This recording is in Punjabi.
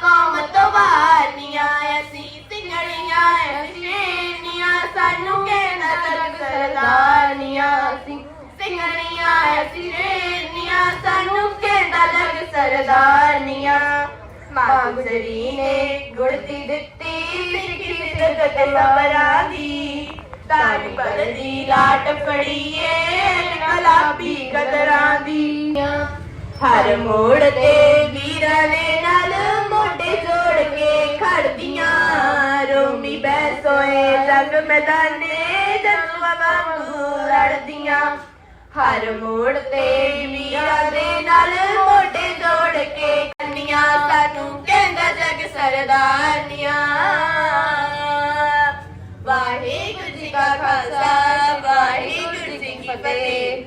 ਕੌਮ ਤੋਂ ਬਾਨੀਆਂ ਸਾਨੂੰ ਕਹਿੰਦਾ ਸਰਗ ਨੇ ਗੁੜਤੀ ਦਿੱਤੀ ਸਿੱਖੀ ਸਿੱਧਤ ਸਬਰਾਂ ਦੀ। ਤਾਰੀ ਬਲਦੀ ਲਾਟ ਫੜੀਏ ਗੁਲਾਬੀ ਕਦਰਾਂ ਹਰ ਮੋੜ ਤੇ ਰੋਮੀ ਬੈਸੋਏ ਮੈਦਾਨੇ ਜਨਮ ਵਾਂਗੂ ਲੜਦੀਆਂ। ਹਰ ਮੋੜ ਤੇ ਵੀਰਾਂ ਦੇ ਨਾਲ ਮੋਢੇ ਜੋੜ ਕੇ ਕੰਨੀਆਂ। ਸਾਨੂੰ ਕਹਿੰਦਾ ਜਗ ਸਰਦਾਰਨੀਆਂ। ਵਾਹਿਗੁਰੂ ਜੀ ਕਾ ਖਾਲਸਾ, ਵਾਹਿਗੁਰੂ ਜੀ ਕੀ ਫਤਿਹ।